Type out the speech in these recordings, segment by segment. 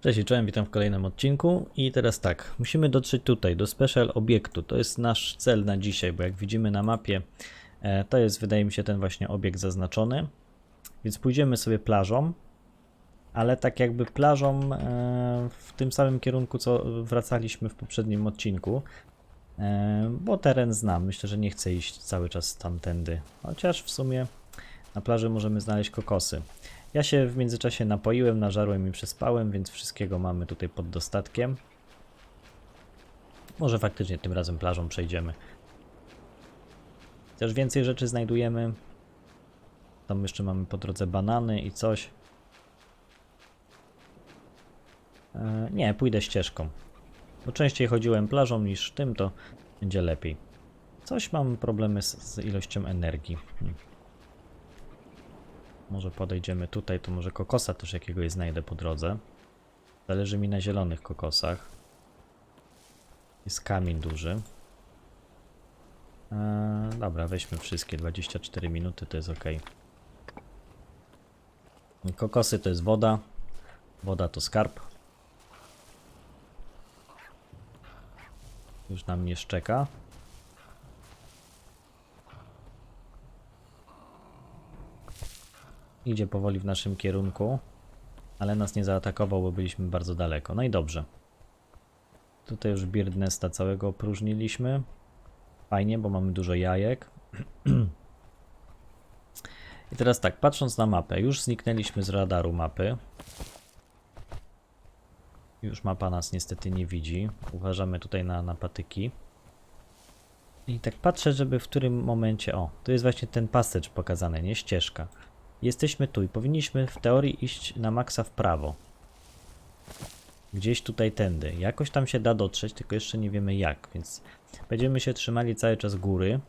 Cześć, czołem, witam w kolejnym odcinku. I teraz tak, musimy dotrzeć tutaj, do special obiektu, to jest nasz cel na dzisiaj, bo jak widzimy na mapie, e, to jest wydaje mi się ten właśnie obiekt zaznaczony, więc pójdziemy sobie plażą, ale tak jakby plażą e, w tym samym kierunku, co wracaliśmy w poprzednim odcinku, e, bo teren znam, myślę, że nie chcę iść cały czas tamtędy, chociaż w sumie na plaży możemy znaleźć kokosy. Ja się w międzyczasie napoiłem, nażarłem i przespałem, więc wszystkiego mamy tutaj pod dostatkiem. Może faktycznie tym razem plażą przejdziemy. Też więcej rzeczy znajdujemy. Tam jeszcze mamy po drodze banany i coś. E, nie, pójdę ścieżką. Bo częściej chodziłem plażą niż tym, to będzie lepiej. Coś mam problemy z, z ilością energii. Hmm. Może podejdziemy tutaj, to może kokosa też jakiegoś znajdę po drodze. Zależy mi na zielonych kokosach. Jest kamień duży. Eee, dobra, weźmy wszystkie. 24 minuty to jest ok. Kokosy to jest woda. Woda to skarb. Już nam nie szczeka. Idzie powoli w naszym kierunku, ale nas nie zaatakował, bo byliśmy bardzo daleko. No i dobrze. Tutaj już Beard Nesta całego opróżniliśmy. Fajnie, bo mamy dużo jajek. I teraz tak, patrząc na mapę, już zniknęliśmy z radaru mapy. Już mapa nas niestety nie widzi. Uważamy tutaj na, na patyki. I tak patrzę, żeby w którym momencie... O, tu jest właśnie ten passage pokazany, nie? Ścieżka. Jesteśmy tu i powinniśmy w teorii iść na maksa w prawo. Gdzieś tutaj tędy. Jakoś tam się da dotrzeć, tylko jeszcze nie wiemy jak, więc będziemy się trzymali cały czas góry.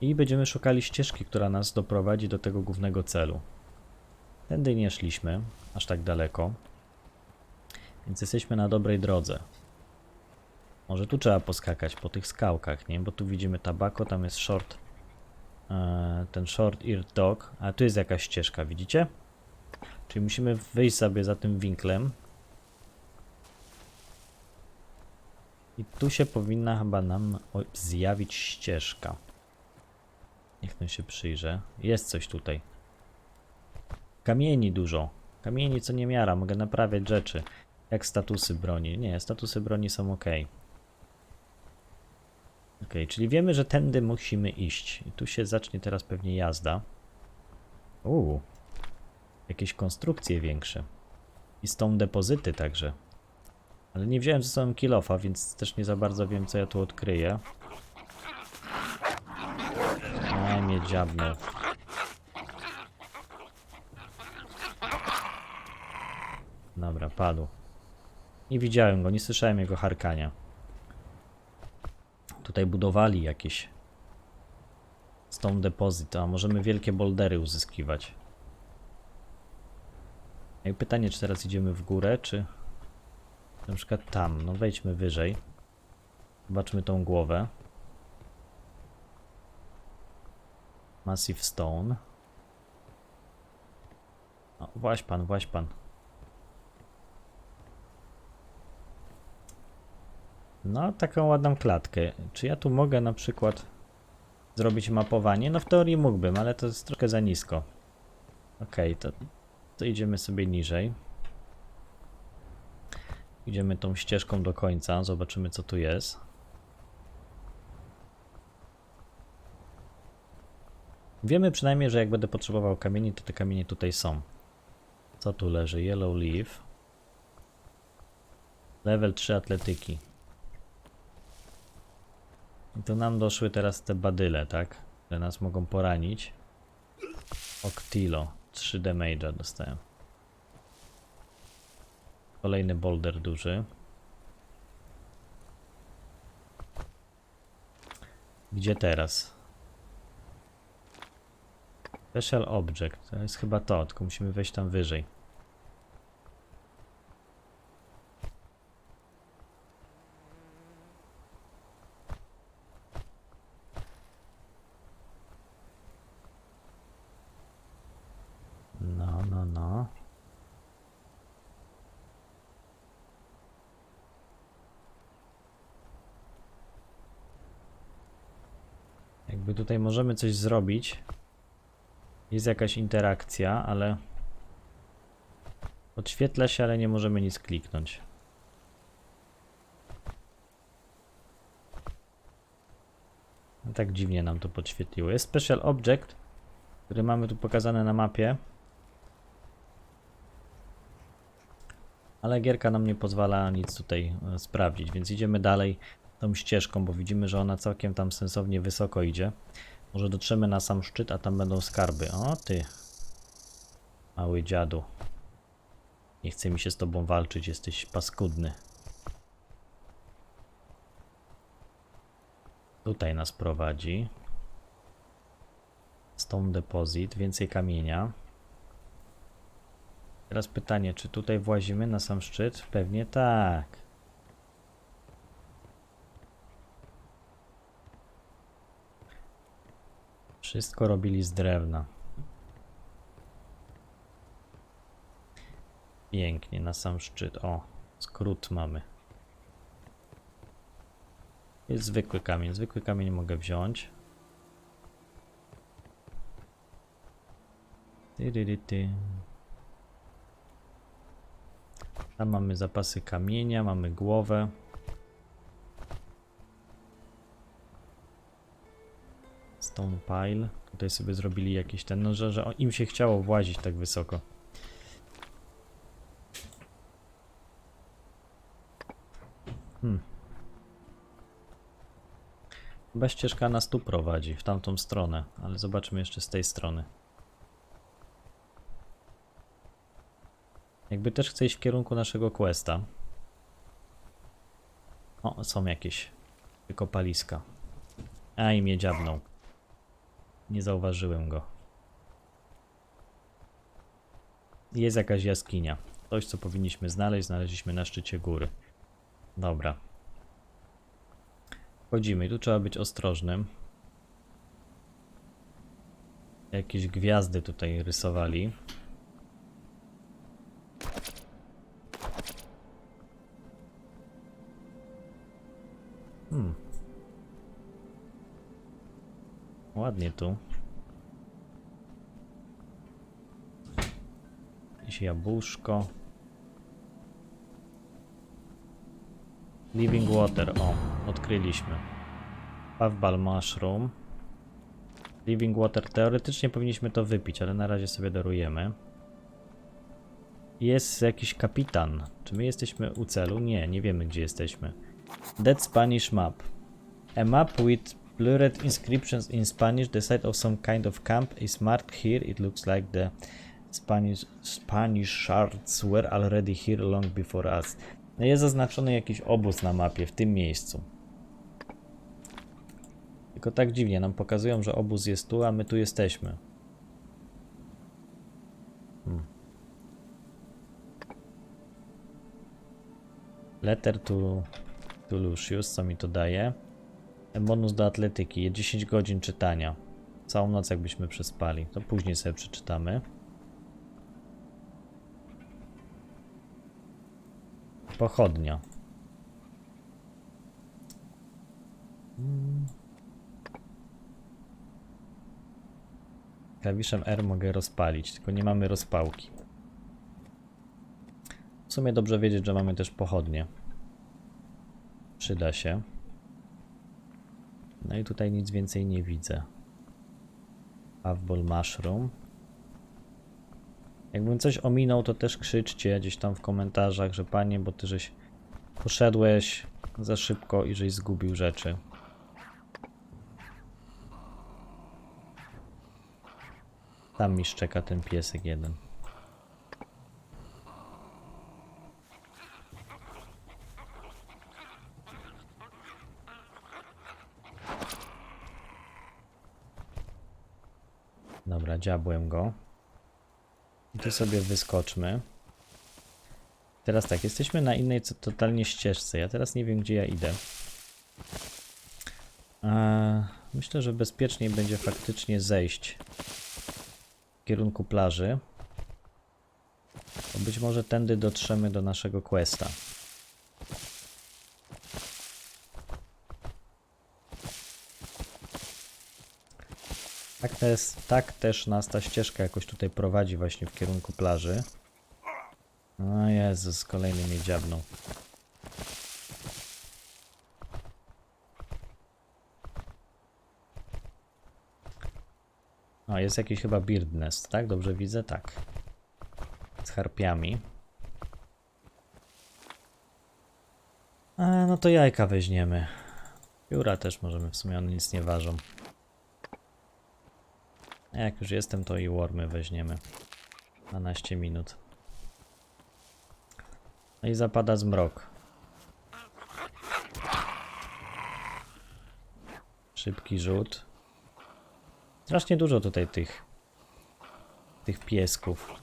I będziemy szukali ścieżki, która nas doprowadzi do tego głównego celu. Tędy nie szliśmy, aż tak daleko. Więc jesteśmy na dobrej drodze. Może tu trzeba poskakać po tych skałkach, nie? Bo tu widzimy tabako, tam jest short ten short ear dog, a tu jest jakaś ścieżka, widzicie? Czyli musimy wyjść sobie za tym winklem. I tu się powinna chyba nam zjawić ścieżka. Niech ten się przyjrzę. Jest coś tutaj. Kamieni dużo. Kamieni co nie miara, mogę naprawiać rzeczy. Jak statusy broni. Nie, statusy broni są ok. Ok, czyli wiemy, że tędy musimy iść. I tu się zacznie teraz pewnie jazda. Uuu. Jakieś konstrukcje większe. I stone depozyty także. Ale nie wziąłem ze sobą kilofa, więc też nie za bardzo wiem, co ja tu odkryję. A, mnie. Dobra, padł. Nie widziałem go, nie słyszałem jego harkania. Tutaj budowali jakieś stone deposit, a możemy wielkie boldery uzyskiwać. I pytanie, czy teraz idziemy w górę, czy na przykład tam. No wejdźmy wyżej. Zobaczmy tą głowę. Massive Stone. O, właś pan, właś pan. No, taką ładną klatkę. Czy ja tu mogę na przykład zrobić mapowanie? No w teorii mógłbym, ale to jest trochę za nisko. Okej, to, to idziemy sobie niżej. Idziemy tą ścieżką do końca, zobaczymy co tu jest. Wiemy przynajmniej, że jak będę potrzebował kamieni, to te kamienie tutaj są. Co tu leży? Yellow leaf. Level 3 atletyki. I tu nam doszły teraz te badyle, tak? Które nas mogą poranić. Octilo. 3 damage'a dostałem. Kolejny boulder duży. Gdzie teraz? Special object. To jest chyba to, tylko musimy wejść tam wyżej. No, no, no. Jakby tutaj możemy coś zrobić. Jest jakaś interakcja, ale podświetla się, ale nie możemy nic kliknąć. No tak dziwnie nam to podświetliło. Jest special object, który mamy tu pokazane na mapie. Ale gierka nam nie pozwala nic tutaj e, sprawdzić, więc idziemy dalej tą ścieżką, bo widzimy, że ona całkiem tam sensownie wysoko idzie. Może dotrzemy na sam szczyt, a tam będą skarby. O ty, mały dziadu. Nie chce mi się z tobą walczyć, jesteś paskudny. Tutaj nas prowadzi. Stone Deposit, więcej kamienia. Teraz pytanie, czy tutaj włazimy na sam szczyt? Pewnie tak. Wszystko robili z drewna. Pięknie, na sam szczyt. O, skrót mamy. Jest zwykły kamień. Zwykły kamień mogę wziąć. Tam mamy zapasy kamienia, mamy głowę. Stone pile. Tutaj sobie zrobili jakieś ten, no że, że im się chciało włazić tak wysoko. Hmm. Chyba ścieżka nas tu prowadzi, w tamtą stronę, ale zobaczmy jeszcze z tej strony. Jakby też chce iść w kierunku naszego questa. O, są jakieś wykopaliska. A i mnie dziabnął. Nie zauważyłem go. Jest jakaś jaskinia. Coś, co powinniśmy znaleźć, znaleźliśmy na szczycie góry. Dobra. Wchodzimy. Tu trzeba być ostrożnym. Jakieś gwiazdy tutaj rysowali. Ładnie tu. Jakieś jabłuszko. Living water, o, odkryliśmy. Puffball mushroom. Living water, teoretycznie powinniśmy to wypić, ale na razie sobie darujemy. Jest jakiś kapitan. Czy my jesteśmy u celu? Nie, nie wiemy gdzie jesteśmy. Dead Spanish map. A map with blurred inscriptions in Spanish. The site of some kind of camp is marked here. It looks like the Spanish Spanish shards were already here long before us. Jest zaznaczony jakiś obóz na mapie w tym miejscu. Tylko tak dziwnie nam pokazują, że obóz jest tu, a my tu jesteśmy. Hmm. Letter to, to Lucius, co mi to daje? Bonus do atletyki, 10 godzin czytania. Całą noc jakbyśmy przespali. To później sobie przeczytamy. Pochodnia. Klawiszem R mogę rozpalić, tylko nie mamy rozpałki. W sumie dobrze wiedzieć, że mamy też pochodnie. Przyda się. No i tutaj nic więcej nie widzę. Puffball Mushroom. Jakbym coś ominął, to też krzyczcie gdzieś tam w komentarzach, że panie, bo ty żeś poszedłeś za szybko i żeś zgubił rzeczy. Tam mi szczeka ten piesek jeden. Dobra, dziabłem go. I tu sobie wyskoczmy. Teraz tak, jesteśmy na innej totalnie ścieżce. Ja teraz nie wiem, gdzie ja idę. Eee, myślę, że bezpieczniej będzie faktycznie zejść w kierunku plaży. Bo być może tędy dotrzemy do naszego questa. Też, tak też nas ta ścieżka jakoś tutaj prowadzi właśnie w kierunku plaży. O Jezus, kolejny mnie dziabnął. O, jest jakiś chyba bird nest, tak? Dobrze widzę? Tak. Z harpiami. A, no to jajka weźmiemy. Pióra też możemy, w sumie one nic nie ważą. A jak już jestem, to i wormy weźmiemy. 12 minut. No i zapada zmrok. Szybki rzut. Strasznie dużo tutaj tych tych piesków.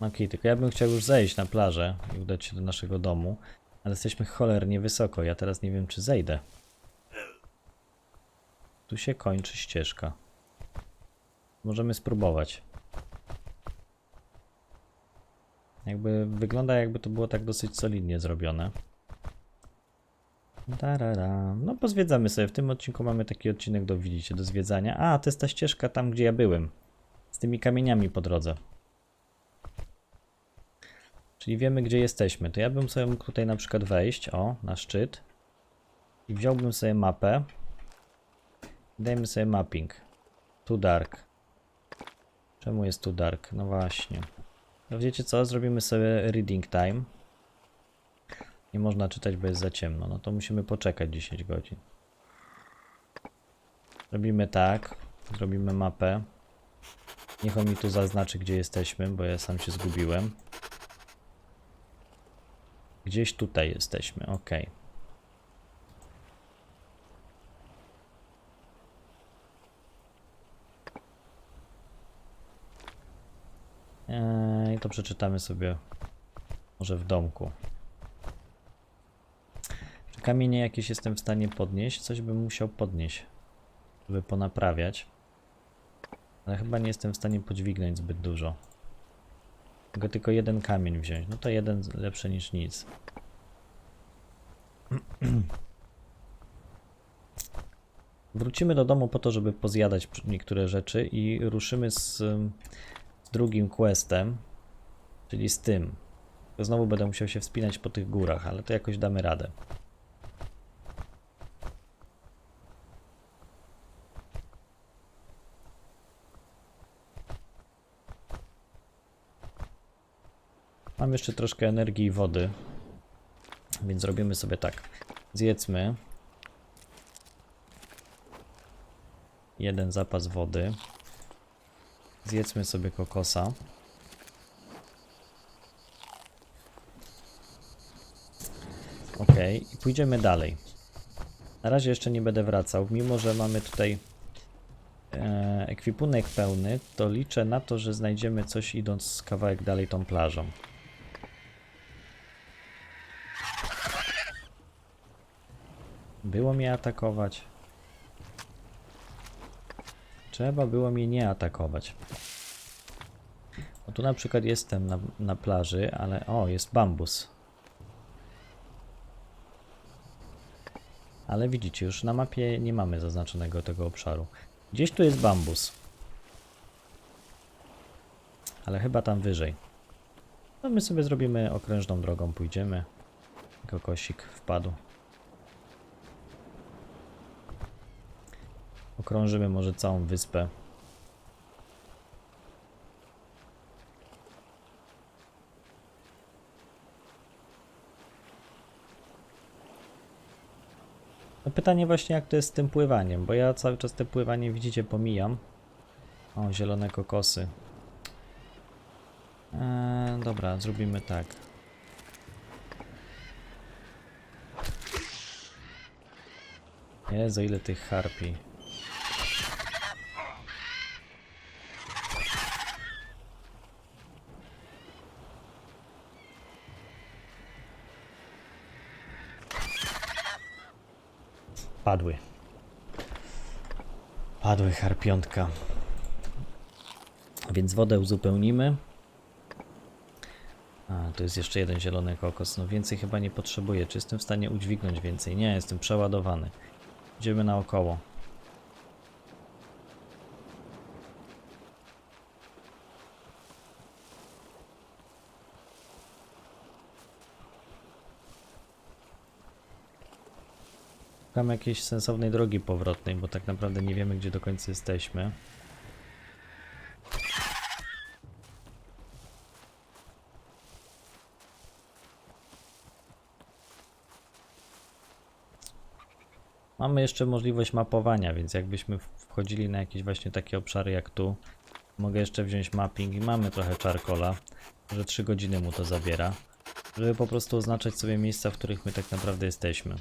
Okej, tylko ja bym chciał już zejść na plażę i udać się do naszego domu, ale jesteśmy cholernie wysoko. Ja teraz nie wiem, czy zejdę. Tu się kończy ścieżka. Możemy spróbować. Jakby wygląda jakby to było tak dosyć solidnie zrobione. Tarara. No pozwiedzamy sobie. W tym odcinku mamy taki odcinek do widzicie, do zwiedzania. A, to jest ta ścieżka tam, gdzie ja byłem. Z tymi kamieniami po drodze. Czyli wiemy, gdzie jesteśmy. To ja bym sobie mógł tutaj na przykład wejść, o, na szczyt. I wziąłbym sobie mapę. Dajmy sobie mapping. Too dark. Czemu jest too dark? No właśnie. No wiecie co? Zrobimy sobie reading time. Nie można czytać, bo jest za ciemno. No to musimy poczekać 10 godzin. Robimy tak. Zrobimy mapę. Niech on mi tu zaznaczy, gdzie jesteśmy, bo ja sam się zgubiłem. Gdzieś tutaj jesteśmy, ok. Eee, I to przeczytamy sobie może w domku. Czy kamienie jakieś jestem w stanie podnieść? Coś bym musiał podnieść, żeby ponaprawiać. Ale chyba nie jestem w stanie podźwignąć zbyt dużo. Mogę tylko jeden kamień wziąć. No to jeden lepszy niż nic. Wrócimy do domu po to, żeby pozjadać niektóre rzeczy i ruszymy z, z drugim questem, czyli z tym. Znowu będę musiał się wspinać po tych górach, ale to jakoś damy radę. Mam jeszcze troszkę energii i wody, więc zrobimy sobie tak. Zjedzmy jeden zapas wody. Zjedzmy sobie kokosa. Ok, i pójdziemy dalej. Na razie jeszcze nie będę wracał, mimo że mamy tutaj e, ekwipunek pełny, to liczę na to, że znajdziemy coś idąc kawałek dalej tą plażą. Było mnie atakować. Trzeba było mnie nie atakować. O, tu na przykład jestem na, na plaży, ale o, jest bambus. Ale widzicie, już na mapie nie mamy zaznaczonego tego obszaru. Gdzieś tu jest bambus. Ale chyba tam wyżej. No my sobie zrobimy okrężną drogą, pójdziemy. Kokosik wpadł. Okrążymy może całą wyspę. No pytanie właśnie jak to jest z tym pływaniem, bo ja cały czas te pływanie widzicie pomijam. O, zielone kokosy. Eee, dobra, zrobimy tak. Jezu, ile tych harpi. Padły. Padły harpiątka. Więc wodę uzupełnimy. A, tu jest jeszcze jeden zielony kokos. No więcej chyba nie potrzebuję. Czy jestem w stanie udźwignąć więcej? Nie, jestem przeładowany. Idziemy naokoło. Szukamy jakiejś sensownej drogi powrotnej, bo tak naprawdę nie wiemy, gdzie do końca jesteśmy. Mamy jeszcze możliwość mapowania, więc jakbyśmy wchodzili na jakieś właśnie takie obszary jak tu, mogę jeszcze wziąć mapping i mamy trochę czarkola, że 3 godziny mu to zabiera, żeby po prostu oznaczać sobie miejsca, w których my tak naprawdę jesteśmy.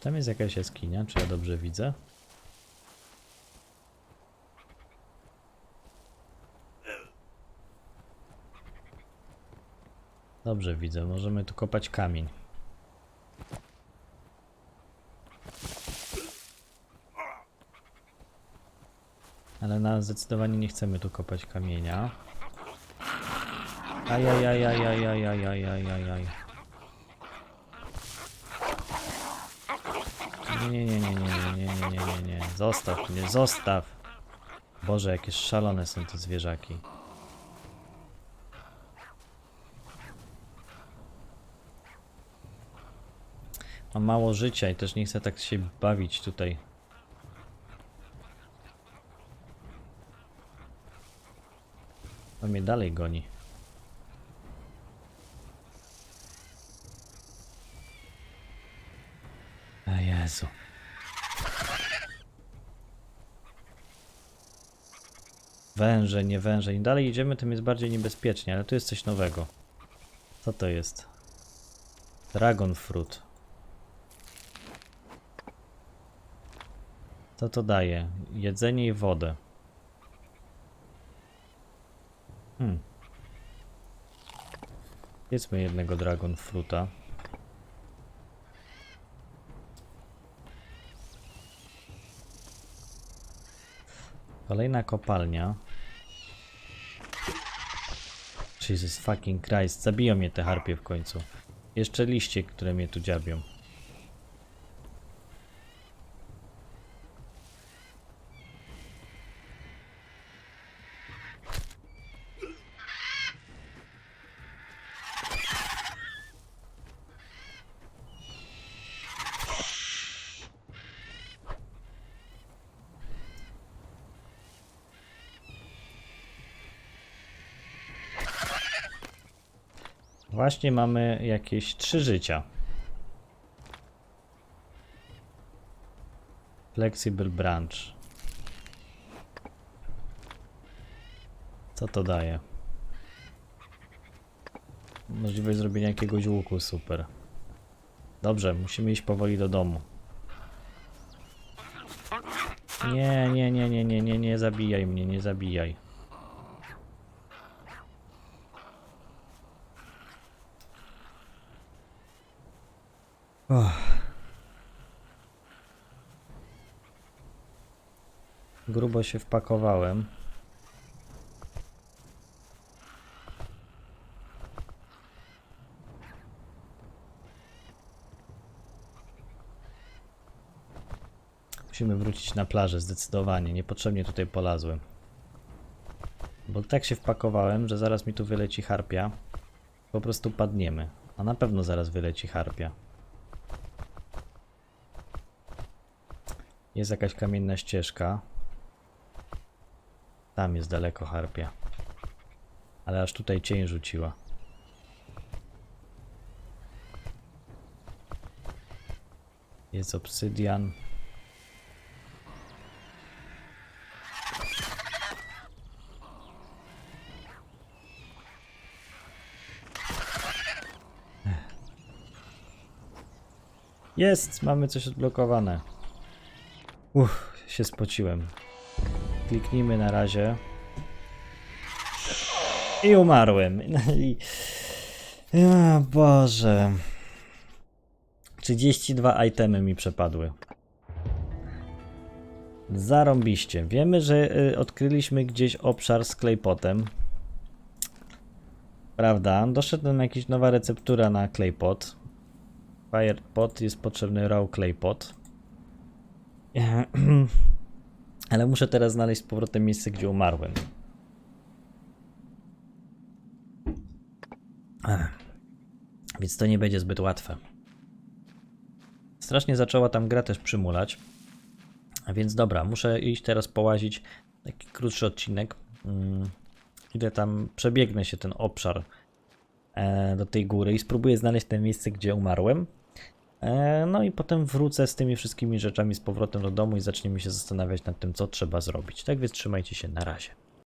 Czy tam jest jakaś jaskinia? Czy ja dobrze widzę? Dobrze widzę, możemy tu kopać kamień. Ale na zdecydowanie nie chcemy tu kopać kamienia. Ajajajajajajajajajajaj. Nie, nie, nie, nie, nie, nie, nie, nie, nie, nie. Zostaw mnie, zostaw. Boże, jakie szalone są te zwierzaki. Mam mało życia i też nie chcę tak się bawić tutaj. On mnie dalej goni. A Jezu. Węże, nie węże. Im dalej idziemy, tym jest bardziej niebezpiecznie, ale tu jest coś nowego. Co to jest? Dragon fruit. Co to daje? Jedzenie i wodę. Hmm. Jedzmy jednego dragon fruta. Kolejna kopalnia. Jesus fucking Christ, zabiją mnie te harpie w końcu. Jeszcze liście, które mnie tu dziabią. Właśnie mamy jakieś trzy życia. Flexible branch. Co to daje? Możliwość zrobienia jakiegoś łuku, super. Dobrze, musimy iść powoli do domu. Nie, nie, nie, nie, nie, nie, nie zabijaj mnie, nie zabijaj. Grubo się wpakowałem. Musimy wrócić na plażę, zdecydowanie. Niepotrzebnie tutaj polazłem. Bo tak się wpakowałem, że zaraz mi tu wyleci harpia. Po prostu padniemy. A na pewno zaraz wyleci harpia. Jest jakaś kamienna ścieżka. Tam jest daleko harpia. Ale aż tutaj cień rzuciła. Jest obsydian. Jest! Mamy coś odblokowane. Uff, się spociłem. Kliknijmy na razie. I umarłem. I Ja Boże. 32 itemy mi przepadły. Zarąbiście. Wiemy, że y, odkryliśmy gdzieś obszar z claypotem. Prawda? Doszedł nam jakaś nowa receptura na claypot. Firepot jest potrzebny raw claypot. Ale muszę teraz znaleźć z powrotem miejsce, gdzie umarłem. Więc to nie będzie zbyt łatwe. Strasznie zaczęła tam gra też przymulać. A więc dobra, muszę iść teraz połazić. Taki krótszy odcinek. Mm, Idę tam, przebiegnę się ten obszar e, do tej góry i spróbuję znaleźć te miejsce, gdzie umarłem. E, no i potem wrócę z tymi wszystkimi rzeczami z powrotem do domu i zaczniemy się zastanawiać nad tym, co trzeba zrobić. Tak więc trzymajcie się, na razie.